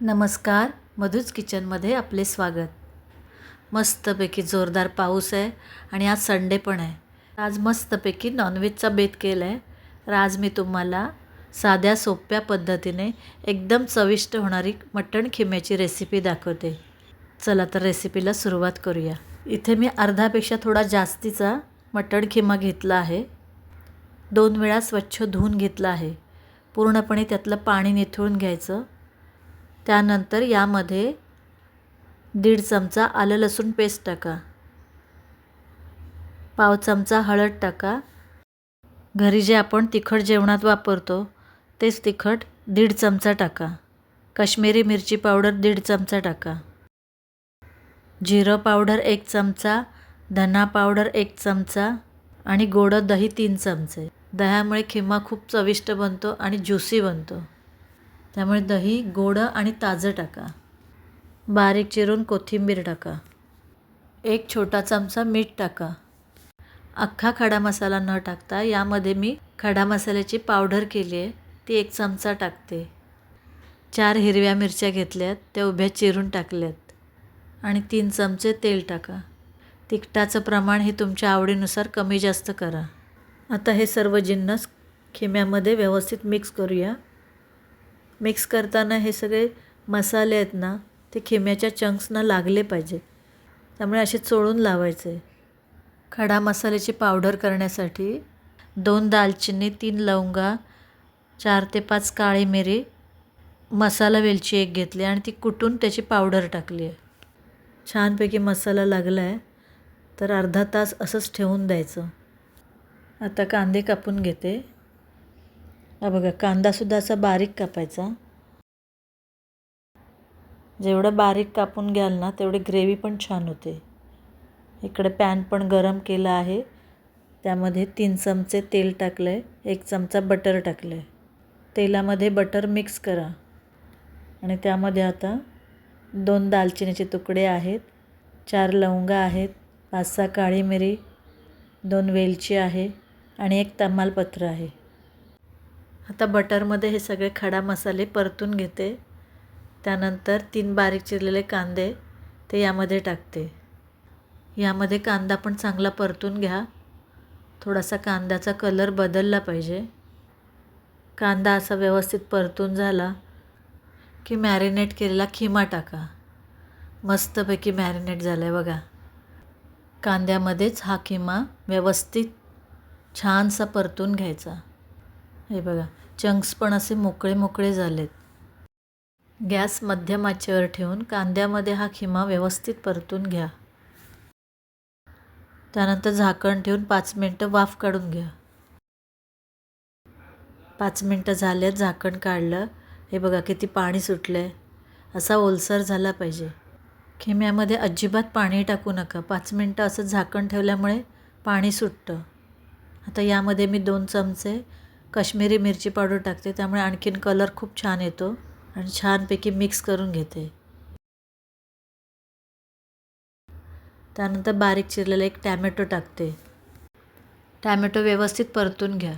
नमस्कार मधूच किचनमध्ये आपले स्वागत. मस्तपैकी जोरदार पाऊस आहे आणि आज संडे पण आहे. आज मस्तपैकी नॉनव्हेजचा बेत केला आहे तर आज मी तुम्हाला साध्या सोप्या पद्धतीने एकदम चविष्ट होणारी मटण खिम्याची रेसिपी दाखवते. चला तर रेसिपीला सुरुवात करूया. इथे मी अर्धापेक्षा थोडा जास्तीचा मटण खिमा घेतला आहे. दोन वेळा स्वच्छ धुवून घेतला आहे. पूर्णपणे त्यातलं पाणी निथळून घ्यायचं. त्यानंतर यामध्ये दीड चमचा आलं लसूण पेस्ट टाका. पाव चमचा हळद टाका. घरी जे आपण तिखट जेवणात वापरतो तेच तिखट दीड चमचा टाका. काश्मीरी मिरची पावडर दीड चमचा टाका. जिरं पावडर एक चमचा धना पावडर एक चमचा आणि गोडं दही तीन चमचे. दह्यामुळे खिमा खूप चविष्ट बनतो आणि ज्युसी बनतो. त्यामुळे दही गोडं आणि ताजं टाका. बारीक चिरून कोथिंबीर टाका. एक छोटा चमचा मीठ टाका. अख्खा खडा मसाला न टाकता यामध्ये मी खडा मसाल्याची पावडर केली आहे ती एक चमचा टाकते. चार हिरव्या मिरच्या घेतल्यात त्या उभ्या चिरून टाकल्यात. आणि तीन चमचे तेल टाका. तिखटाचं प्रमाण हे तुमच्या आवडीनुसार कमी जास्त करा. आता हे सर्व जिन्नस खिम्यामध्ये व्यवस्थित मिक्स करूया. मिक्स करताना हे सगळे मसाले आहेत ना ते खिम्याच्या चंक्सना लागले पाहिजे. त्यामुळे असे चोळून लावायचे. खडा मसाल्याची पावडर करण्यासाठी दोन दालचिनी तीन लवंगा चार ते पाच काळी मिरी मसाला वेलची एक घेतली आणि ती कुटून त्याची पावडर टाकली आहे. छानपैकी मसाला लागला आहे तर अर्धा तास असंच ठेवून द्यायचं. आता कांदे कापून घेते. हा बघा कांदासुद्धा असा बारीक कापायचा. जेवढं बारीक कापून घ्याल ना तेवढी ग्रेव्ही पण छान होते. इकडे पॅन पण गरम केला आहे. त्यामध्ये तीन चमचे तेल टाकलं आहे एक चमचा बटर टाकलं आहे तेलामध्ये बटर मिक्स करा. आणि त्यामध्ये आता दोन दालचिनीचे तुकडे आहेत चार लवंगा आहेत पाच सहा काळी मिरी दोन वेलची आहे आणि एक तमालपत्र आहे. आता बटरमध्ये हे सगळे खडा मसाले परतून घेते. त्यानंतर तीन बारीक चिरलेले कांदे ते यामध्ये टाकते. यामध्ये कांदा पण चांगला परतून घ्या. थोडासा कांद्याचा कलर बदलला पाहिजे. कांदा असा व्यवस्थित परतून झाला की मॅरिनेट केलेला खिमा टाका. मस्तपैकी मॅरिनेट झाला आहे बघा. कांद्यामध्येच हा खिमा व्यवस्थित छानसा परतून घ्यायचा. हे बघा चंक्स पण असे मोकळे मोकळे झालेत. गॅस मध्यम आचेवर ठेवून कांद्यामध्ये हा खिमा व्यवस्थित परतून घ्या. त्यानंतर झाकण ठेवून पाच मिनटं वाफ काढून घ्या. पाच मिनटं झालेत झाकण काढलं. हे बघा किती पाणी सुटलं आहे असा ओलसर झाला पाहिजे. खिम्यामध्ये अजिबात पाणी टाकू नका. पाच मिनटं असं झाकण ठेवल्यामुळे पाणी सुटतं. आता यामध्ये मी दोन चमचे कश्मीरी मिरची पावडर टाकते त्यामुळे आणखीन कलर खूप छान येतो आणि छानपैकी मिक्स करून घेते. त्यानंतर बारीक चिरलेला एक टॅमॅटो टाकते. टॅमॅटो व्यवस्थित परतून घ्या.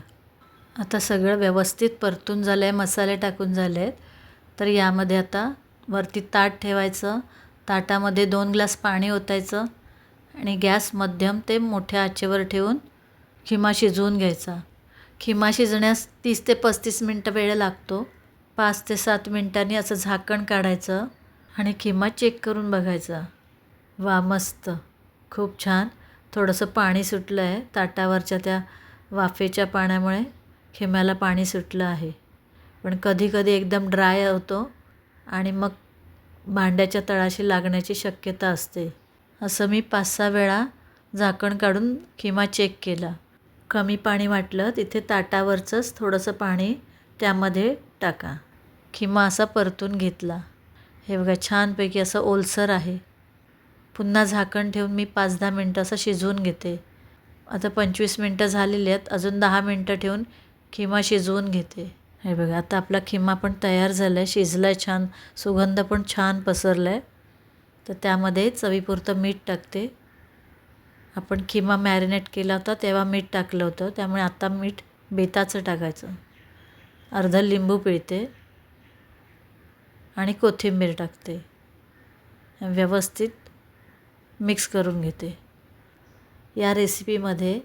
आता सगळं व्यवस्थित परतून झालं आहे मसाले टाकून झाले आहेत तर यामध्ये आता वरती ताट ठेवायचं. ताटामध्ये दोन ग्लास पाणी ओतायचं आणि गॅस मध्यम ते मोठ्या आचेवर ठेवून खिमा शिजवून घ्यायचा. खिमा शिजण्यास तीस ते पस्तीस मिनटं वेळ लागतो. पाच ते सात मिनटांनी असं झाकण काढायचं आणि खिमा चेक करून बघायचा. वा मस्त. खूप छान. थोडंसं पाणी सुटलं आहे ताटावरच्या त्या वाफेच्या पाण्यामुळे. खिम्याला पाणी सुटलं आहे. पण कधीकधी एकदम ड्राय होतो आणि मग भांड्याच्या तळाशी लागण्याची शक्यता असते. असं मी पाच सहा वेळा झाकण काढून खिमा चेक केला. कमी पाणी वाटलं तिथे ताटावरचंच थोडंसं पाणी त्यामध्ये टाका. खिमा असा परतून घेतला. हे बघा छानपैकी असं ओलसर आहे. पुन्हा झाकण ठेवून मी पाच दहा मिनटं असं शिजवून घेते. आता पंचवीस मिनटं झालेली आहेत अजून दहा मिनटं ठेवून खिमा शिजवून घेते. हे बघा आता आपला खिमा पण तयार झाला आहे शिजला आहे छान सुगंध पण छान पसरला आहे तर त्यामध्ये चवीपुरतं मीठ टाकते. आपण खिमा मॅरिनेट केला होता तेव्हा मीठ टाकलं होतं. त्यामुळे आता मीठ बेताचं टाकायचं. अर्धा लिंबू पिळते आणि कोथिंबीर टाकते. व्यवस्थित मिक्स करून घेते. या रेसिपीमध्ये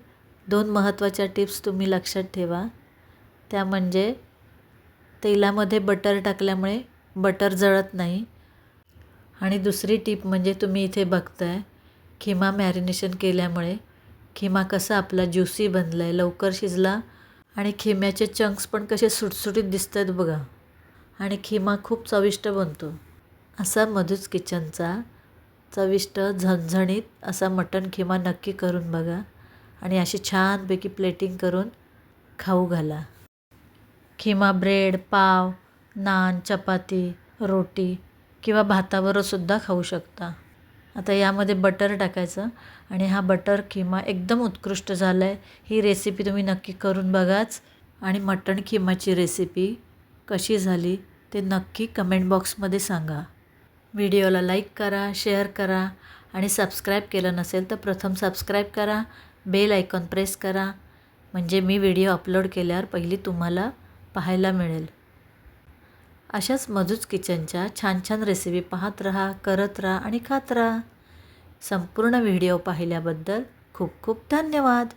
दोन महत्त्वाच्या टिप्स तुम्ही लक्षात ठेवा. त्या म्हणजे तेलामध्ये बटर टाकल्यामुळे बटर जळत नाही. आणि दुसरी टीप म्हणजे तुम्ही इथे बघताय खिमा मॅरिनेशन केल्यामुळे खिमा कसा आपला ज्युसी बनला आहे लवकर शिजला आणि खिम्याचे चंक्स पण कसे सुटसुटीत दिसत आहेत बघा. आणि खिमा खूप चविष्ट बनतो. असा मधूच किचनचा चविष्ट झणझणीत असा मटण खिमा नक्की करून बघा आणि अशी छानपैकी प्लेटिंग करून खाऊ घाला. खिमा ब्रेड पाव नान चपाती रोटी किंवा भाताबरोबरसुद्धा खाऊ शकता. आता यामध्ये बटर टाकायचं. आणि हा बटर खिमा एकदम उत्कृष्ट झाला आहे ही रेसिपी तुम्ही नक्की करून बघाच. आणि मटण खिमाची रेसिपी कशी झाली ते नक्की कमेंट बॉक्समध्ये सांगा. व्हिडिओला लाईक करा शेअर करा आणि सबस्क्राईब केलं नसेल तर प्रथम सबस्क्राईब करा. बेल आयकॉन प्रेस करा. म्हणजे मी व्हिडिओ अपलोड केल्यावर पहिली तुम्हाला पाहायला मिळेल. अशाच मधूच किचनच्या छान छान रेसिपी पाहत राहा करत राहा आणि खात राहा. संपूर्ण व्हिडिओ पाहिल्याबद्दल खूप खूप धन्यवाद.